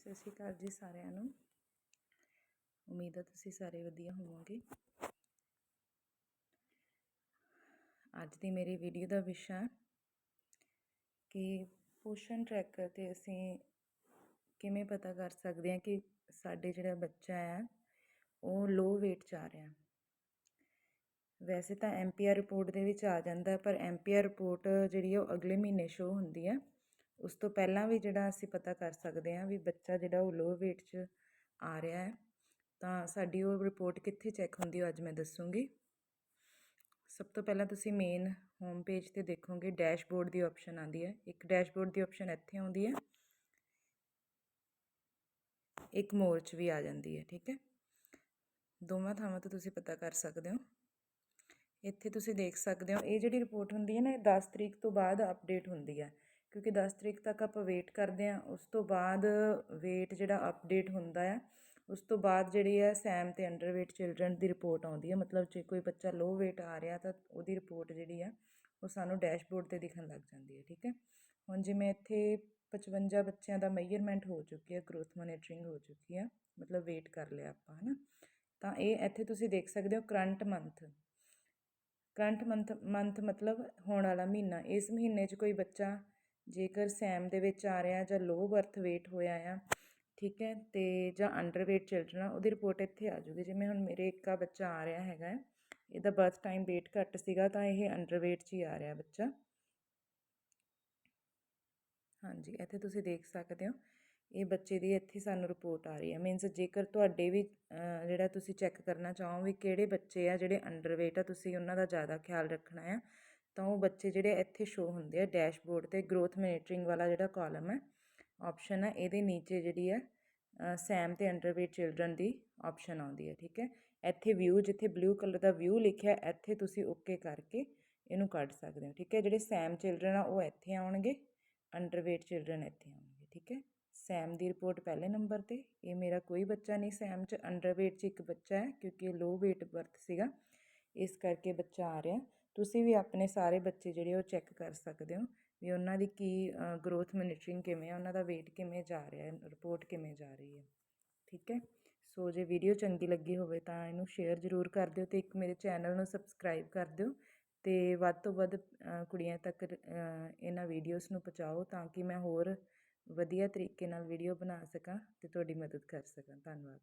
ਸਤਿ ਸ਼੍ਰੀ ਅਕਾਲ ਜੀ ਸਾਰਿਆਂ ਨੂੰ। ਉਮੀਦ ਹੈ ਤੁਸੀਂ ਸਾਰੇ ਵਧੀਆ ਹੋਵੋਗੇ। ਅੱਜ ਦੀ ਮੇਰੀ ਵੀਡੀਓ ਦਾ ਵਿਸ਼ਾ ਕਿ ਪੋਸ਼ਣ ਟਰੈਕਰ ਤੇ ਅਸੀਂ ਕਿਵੇਂ ਪਤਾ ਕਰ ਸਕਦੇ ਹਾਂ ਕਿ ਸਾਡੇ ਜਿਹੜਾ ਬੱਚਾ ਹੈ, ਉਹ ਲੋ weight 'ਚ ਆ ਰਿਹਾ ਵੈਸੇ ਤਾਂ ਐਮਪੀਆਰ ਰਿਪੋਰਟ ਦੇ ਵਿੱਚ ਆ ਜਾਂਦਾ ਪਰ ਐਮਪੀਆਰ ਰਿਪੋਰਟ ਜਿਹੜੀ ਉਹ ਅਗਲੇ ਮਹੀਨੇ ਸ਼ੋ ਹੁੰਦੀ ਹੈ। ਉਸ ਤੋਂ ਪਹਿਲਾਂ ਵੀ ਜਿਹੜਾ ਅਸੀਂ ਪਤਾ ਕਰ ਸਕਦੇ ਹਾਂ ਵੀ ਬੱਚਾ ਜਿਹੜਾ ਉਹ ਲੋਅ ਵੇਟ 'ਚ ਆ ਰਿਹਾ ਹੈ, ਤਾਂ ਸਾਡੀ ਉਹ ਰਿਪੋਰਟ ਕਿੱਥੇ ਚੈੱਕ ਹੁੰਦੀ ਉਹ ਅੱਜ ਮੈਂ ਦੱਸੂੰਗੀ। ਸਭ ਤੋਂ ਪਹਿਲਾਂ ਤੁਸੀਂ ਮੇਨ ਹੋਮ ਪੇਜ ਤੇ ਦੇਖੋਗੇ ਡੈਸ਼ਬੋਰਡ ਦੀ ਆਪਸ਼ਨ ਆਉਂਦੀ ਹੈ। ਇੱਕ ਡੈਸ਼ਬੋਰਡ ਦੀ ਆਪਸ਼ਨ ਇੱਥੇ ਆਉਂਦੀ ਹੈ। ਇੱਕ ਮੋਰ 'ਚ ਵੀ ਆ ਜਾਂਦੀ ਹੈ, ਠੀਕ ਹੈ। ਦੋਵਾਂ ਥਾਵਾਂ ਤੋਂ ਤੁਸੀਂ ਪਤਾ ਕਰ ਸਕਦੇ ਹੋ। ਇੱਥੇ ਤੁਸੀਂ ਦੇਖ ਸਕਦੇ ਹੋ, ਇਹ ਜਿਹੜੀ ਰਿਪੋਰਟ ਹੁੰਦੀ ਹੈ ਨਾ, ਇਹ 10 ਤਰੀਕ ਤੋਂ ਬਾਅਦ ਅਪਡੇਟ ਹੁੰਦੀ ਹੈ। ਕਿਉਂਕਿ ਦਸ ਤਰੀਕ ਤੱਕ ਆਪਾਂ ਵੇਟ ਕਰਦੇ ਹਾਂ, ਉਸ ਤੋਂ ਬਾਅਦ ਵੇਟ ਜਿਹੜਾ ਅਪਡੇਟ ਹੁੰਦਾ ਆ, ਉਸ ਤੋਂ ਬਾਅਦ ਜਿਹੜੀ ਹੈ ਸੈਮ ਤੇ ਅੰਡਰਵੇਟ ਚਿਲਡਰਨ ਦੀ ਰਿਪੋਰਟ ਆਉਂਦੀ ਹੈ ਮਤਲਬ ਜੇ ਕੋਈ ਬੱਚਾ ਲੋ weight ਆ ਰਿਹਾ ਤਾਂ ਉਹਦੀ ਰਿਪੋਰਟ ਜਿਹੜੀ ਆ, ਉਹ ਸਾਨੂੰ ਡੈਸ਼ਬੋਰਡ ਤੇ ਦਿਖਣ ਲੱਗ ਜਾਂਦੀ ਹੈ ਠੀਕ ਹੈ? ਹੁਣ ਜਿਵੇਂ ਇੱਥੇ 55 ਬੱਚਿਆਂ ਦਾ ਮੈਜ਼ਰਮੈਂਟ ਹੋ ਚੁੱਕੀ ਹੈ ਗਰੋਥ ਮੋਨੀਟਰਿੰਗ ਹੋ ਚੁੱਕੀ ਹੈ ਮਤਲਬ ਵੇਟ ਕਰ ਲਿਆ ਆਪਾਂ, ਹਨਾ? ਤਾਂ ਇਹ ਇੱਥੇ ਤੁਸੀਂ ਦੇਖ ਸਕਦੇ ਹੋ current month current month month ਮਤਲਬ ਹੋਣ ਵਾਲਾ ਮਹੀਨਾ, ਇਸ ਮਹੀਨੇ 'ਚ ਕੋਈ ਬੱਚਾ ਜੇਕਰ ਸੈਮ ਦੇ ਵਿੱਚ ਆ ਰਿਹਾ ਜਾਂ ਲੋ ਬਰਥ weight ਹੋਇਆ ਆ, ਠੀਕ ਹੈ, ਤੇ ਜਾਂ ਅੰਡਰ weight ਚਿਲਡਰਨ ਉਹਦੀ ਰਿਪੋਰਟ ਇੱਥੇ ਆ ਜੂਗੀ ਜਿਵੇਂ ਹੁਣ ਮੇਰੇ ਇੱਕਾ ਬੱਚਾ ਆ ਰਿਹਾ ਹੈਗਾ ਇਹਦਾ ਬਰਥ ਟਾਈਮ weight ਘੱਟ ਸੀਗਾ ਤਾਂ ਇਹ ਅੰਡਰ weight 'ਚ ਹੀ ਆ ਰਿਹਾ ਬੱਚਾ। ਹਾਂਜੀ, ਇੱਥੇ ਤੁਸੀਂ ਦੇਖ ਸਕਦੇ ਹੋ, ਇਹ ਬੱਚੇ ਦੀ ਇੱਥੇ ਸਾਨੂੰ ਰਿਪੋਰਟ ਆ ਰਹੀ ਹੈ। ਮੀਨਸ ਜੇਕਰ ਤੁਹਾਡੇ ਵੀ ਜਿਹੜਾ ਤੁਸੀਂ ਚੈੱਕ ਕਰਨਾ ਚਾਹੋ ਵੀ ਕਿਹੜੇ ਬੱਚੇ ਆ ਜਿਹੜੇ ਅੰਡਰ weight ਆ, ਤੁਸੀਂ ਉਹਨਾਂ ਦਾ ਜ਼ਿਆਦਾ ਖਿਆਲ ਰੱਖਣਾ ਆ। ਤਾਂ ਉਹ ਬੱਚੇ ਜਿਹੜੇ ਇੱਥੇ ਸ਼ੋ ਹੁੰਦੇ ਆ ਡੈਸ਼ਬੋਰਡ ਤੇ ਗਰੋਥ ਮੋਨੀਟਰਿੰਗ ਵਾਲਾ ਜਿਹੜਾ ਕਾਲਮ ਹੈ ਆਪਸ਼ਨ ਹੈ, ਇਹਦੇ ਨੀਚੇ ਜਿਹੜੀ ਹੈ ਸੈਮ ਤੇ ਅੰਡਰਵੇਟ ਚਿਲड्रन ਦੀ ਆਪਸ਼ਨ ਆਉਂਦੀ ਹੈ, ਠੀਕ ਹੈ। ਇੱਥੇ ਵਿਊ ਜਿੱਥੇ ਬਲੂ ਕਲਰ ਦਾ ਵਿਊ ਲਿਖਿਆ, ਇੱਥੇ ਤੁਸੀਂ ਓਕੇ ਕਰਕੇ ਇਹਨੂੰ ਕੱਢ ਸਕਦੇ ਹੋ, ਠੀਕ ਹੈ। ਜਿਹੜੇ ਸੈਮ ਚਿਲड्रन ਆ, ਉਹ ਇੱਥੇ ਆਉਣਗੇ ਅੰਡਰਵੇਟ ਚਿਲड्रन ਇੱਥੇ ਆਉਣਗੇ, ਠੀਕ ਹੈ। ਸੈਮ ਦੀ ਰਿਪੋਰਟ ਪਹਿਲੇ ਨੰਬਰ ਤੇ, ਇਹ ਮੇਰਾ ਕੋਈ ਬੱਚਾ ਨਹੀਂ ਸੈਮ 'ਚ ਅੰਡਰਵੇਟ 'ਚ ਇੱਕ ਬੱਚਾ ਹੈ, ਕਿਉਂਕਿ ਇਹ ਲੋ weight ਬਰਥ ਸੀਗਾ। ਇਸ ਕਰਕੇ ਬੱਚਾ ਆ ਰਿਹਾ। ਤੁਸੀਂ ਵੀ ਆਪਣੇ ਸਾਰੇ ਬੱਚੇ ਜਿਹੜੇ ਉਹ ਚੈੱਕ ਕਰ ਸਕਦੇ ਹੋ ਵੀ ਉਹਨਾਂ ਦੀ ਕੀ ਗਰੋਥ ਮੋਨੀਟਰਿੰਗ ਕਿਵੇਂ ਆ, ਉਹਨਾਂ ਦਾ weight ਕਿਵੇਂ ਜਾ ਰਿਹਾ ਰਿਪੋਰਟ ਕਿਵੇਂ ਜਾ ਰਹੀ ਹੈ। ਠੀਕ ਹੈ? ਸੋ ਜੇ ਵੀਡੀਓ ਚੰਗੀ ਲੱਗੀ ਹੋਵੇ ਤਾਂ ਇਹਨੂੰ ਸ਼ੇਅਰ ਜ਼ਰੂਰ ਕਰ ਦਿਓ ਤੇ ਇੱਕ ਮੇਰੇ ਚੈਨਲ ਨੂੰ ਸਬਸਕ੍ਰਾਈਬ ਕਰ ਦਿਓ ਤੇ ਵੱਧ ਤੋਂ ਵੱਧ ਕੁੜੀਆਂ ਤੱਕ ਇਹਨਾਂ ਵੀਡੀਓਜ਼ ਨੂੰ ਪਹੁੰਚਾਓ ਤਾਂ ਕਿ ਮੈਂ ਹੋਰ ਵਧੀਆ ਤਰੀਕੇ ਨਾਲ ਵੀਡੀਓ ਬਣਾ ਸਕਾਂ ਤੇ ਤੁਹਾਡੀ ਮਦਦ ਕਰ ਸਕਾਂ। ਧੰਨਵਾਦ।